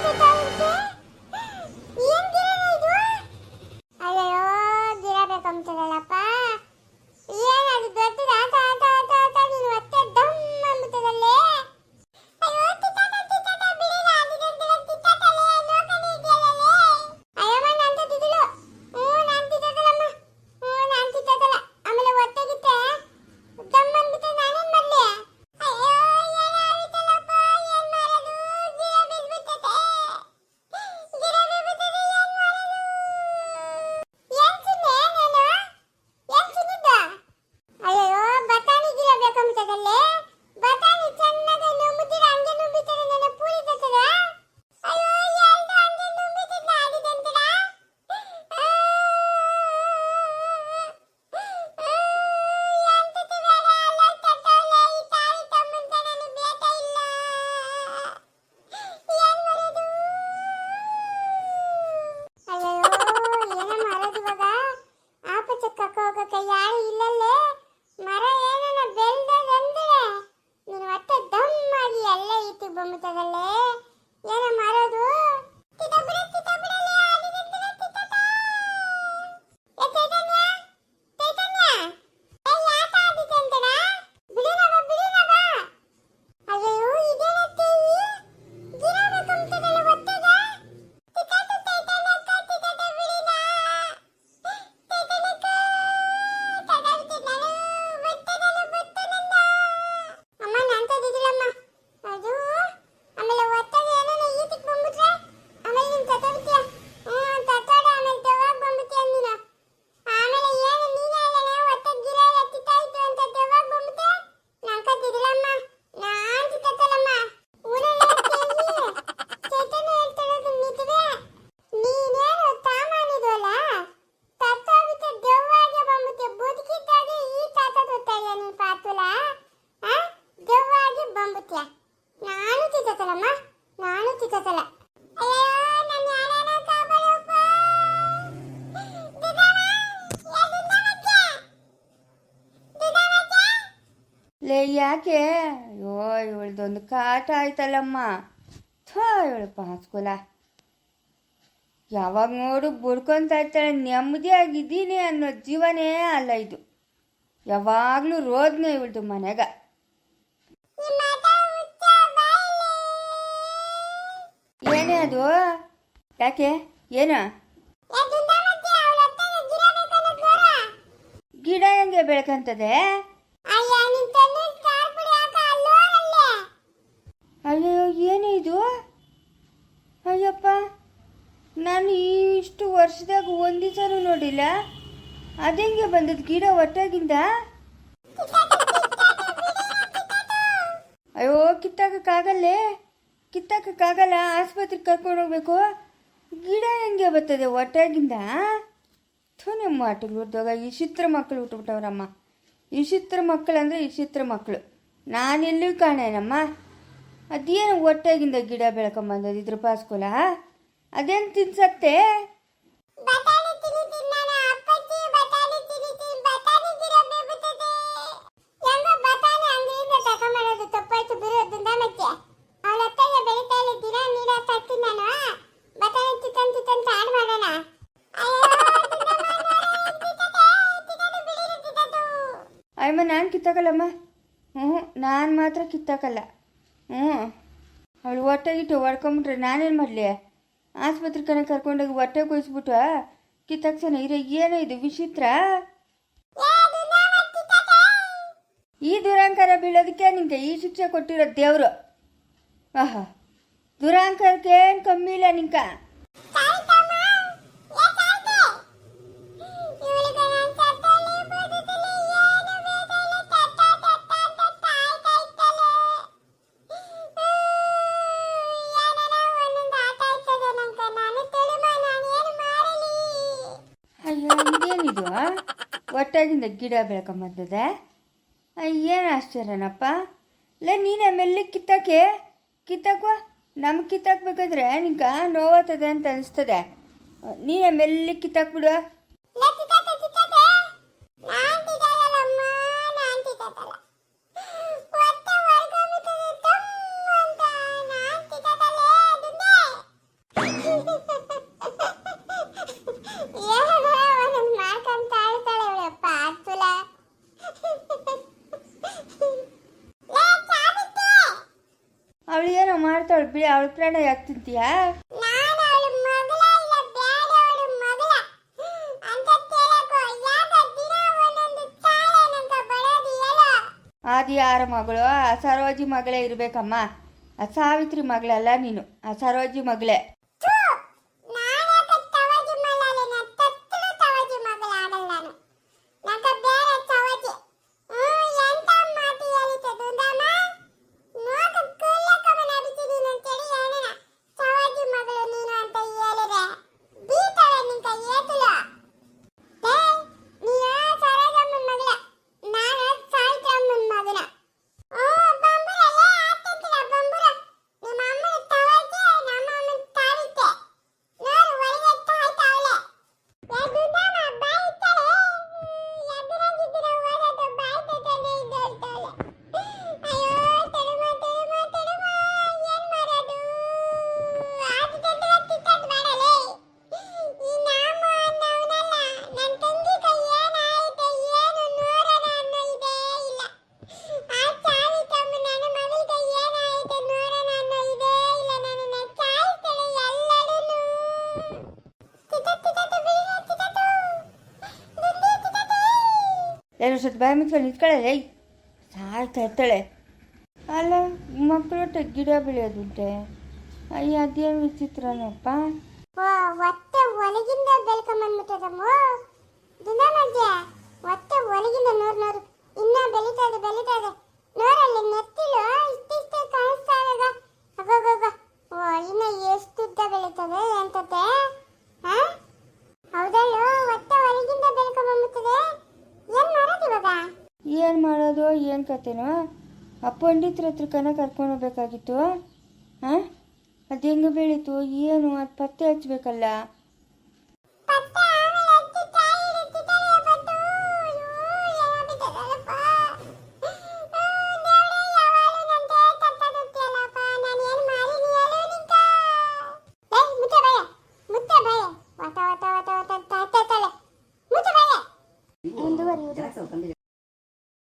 のタウン Y era ಲೇ ಯಾಕೆ ಅಯ್ಯೋ ಇವಳ್ದೊಂದು ಕಾಟ ಆಯ್ತಲ್ಲಮ್ಮ. ಥೋ ಇವಳು ಪಾಸ್ಕೊಲ. ಯಾವಾಗ ನೋಡು ಬುಡ್ಕೊಂತ ಇರ್ತಾಳೆ ನೆಮ್ಮದಿಯಾಗಿದ್ದೀನಿ ಅನ್ನೋ ಜೀವನೇ ಅಲ್ಲ ಇದು. ಯಾವಾಗಲೂ ರೋದ್ನೆ ಇವಳ್ದು ಮನೆಗ. ಏನೇ ಅದು? ಯಾಕೆ? ಏನು? ಗಿಡ ಹೆಂಗೆ ಬೆಳ್ಕಂತದೆ ಅಯ್ಯೋ ಏನು ಇದು ಅಯ್ಯಪ್ಪ ನಾನು ಇಷ್ಟು ವರ್ಷದಾಗ ಒಂದು ಸಲ ನೋಡಿಲ್ಲ ಅದೆಂಗೆ ಬಂದದ್ದು ಗಿಡ ಒಟ್ಟಾಗಿಂದ ಅಯ್ಯೋ, ಕಿತ್ತಾಕಕ್ಕಾಗಲ್ಲೇ? ಕಿತ್ತಾಕಕ್ಕಾಗಲ್ಲ, ಆಸ್ಪತ್ರೆಗೆ ಕರ್ಕೊಂಡು ಹೋಗ್ಬೇಕು? ಗಿಡ ಹೆಂಗೆ ಬರ್ತದೆ ಒಟ್ಟಾಗಿಂದ ಥೂ, ನಮ್ಮ ಆಟಗಳು ಹುಟ್ಟಿದಾಗ ಇಶಿತ್ರ ಮಕ್ಕಳು ಹುಟ್ಟುಬಿಟ್ಟವ್ರಮ್ಮ. ಇಶಿತ್ರ ಮಕ್ಕಳು ಅಂದರೆ ಇಶಿತ್ರ ಮಕ್ಕಳು ನಾನೆಲ್ಲೂ ಕಾಣೇನಮ್ಮ ಅದೇನು ಒಟ್ಟಾಗಿಂದ ಗಿಡ ಬೆಳ್ಕೊಂಬಂದದ್ದು ಇದ್ರ ಪಾಸ್ಕೊಲ? ಅದೇನು ತಿನ್ಸತ್ತೆ? ಕಿತ್ತಾಕಲ್ಲಮ್ಮ? ಹ್ಞೂ ನಾನು ಮಾತ್ರ ಕಿತ್ತಾಕಲ್ಲ. ಹ್ಞೂ ಅವಳು ಹೊಟ್ಟೆಗಿಟ್ಟು ಹೊಡ್ಕೊಂಬಿಟ್ರೆ ನಾನೇನು ಮಾಡಲಿ? ಆಸ್ಪತ್ರೆ ಕಣ ಕರ್ಕೊಂಡೋಗಿ ಹೊಟ್ಟೆ ಕೊಯ್ಸ್ಬಿಟ್ಟು ಕಿತ್ತಾಕ್ಸನ ಇರೋ, ಏನೋ ಇದು ವಿಚಿತ್ರ. ಈ ದುರಾಂಕಾರ ಬೀಳೋದಕ್ಕೆ ನಿಮಗೆ ಈ ಶಿಕ್ಷೆ ಕೊಟ್ಟಿರೋ ದೇವರು. ಆಹಾ. ದುರಾಂಕಾರಕ್ಕೆ ಏನು ಕಮ್ಮಿ ಇಲ್ಲ ನಿಂಕ. ಒಟ್ಟಾಗಿಂದ ಗಿಡ ಬೆಳ್ಕೊಂಬಂದದೆ ಏನು ಆಶ್ಚರ್ಯನಪ್ಪ? ಲೇ, ನೀನೇ ಮೆಲ್ಲಿ ಕಿತ್ತಾಕೆ? ಕಿತ್ತಾಕುವ? ನಮ್ಗೆ ಕಿತ್ತಾಕ್ಬೇಕಾದ್ರೆ ನಿಂಗೆ ನೋವತ್ತದೆ ಅಂತ ಅನಿಸ್ತದೆ. ನೀನೇ ಮೆಲ್ಲಿ ಕಿತ್ತಾಕ್ಬಿಡು. ಬಿಡಿ ಅವಳ ಪ್ರಾಣ ಯಾಕೆ ತಿಂತೀಯಾ? ಆದಿ ಯಾರ ಮಗಳು ಆ ಸರೋಜಿ ಮಗಳೇ ಇರಬೇಕಮ್ಮ. ಆ ಸಾವಿತ್ರಿ ಮಗಳಲ್ಲ ನೀನು ಆ ಸರೋಜಿ ಮಗಳೇ. ಏನು ಸತ್ತು ಬಾಯಿ ಮುಚ್ಕೊಂಡು ನಿಂತ್ಕೊಳ್ಳೆ ಸಾಯ್ತಾ ಇರ್ತಾಳೆ. ಅಲ್ಲ ಮಕ್ಕಳು ಗಿಡ ಬೆಳೆಯೋದುಂಟೆ. ಅಯ್ಯ, ಅದೇನು ವಿಚಿತ್ರನಪ್ಪ. ಒತ್ತೆ ಒಳಗಿಂದ ಬೆಳ್ಕೊಂಬಂದ್ಬಿಟ್ಟದಮ್ಮ. ದಿನ ಮಧ್ಯ ಏನು ಮಾಡೋದು, ಏನು ಕತೆನೋ? ಆ ಪಂಡಿತ್ರ ಹತ್ರ ಕನ ಕರ್ಕೊಂಡು ಹೋಗ್ಬೇಕಾಗಿತ್ತು. ಹಾಂ ಅದು ಹೆಂಗೆ ಬೆಳೀತು, ಏನು? ಅದು ಪತ್ತೆ ಹಚ್ಬೇಕಲ್ಲ. ಪತ್ತೆ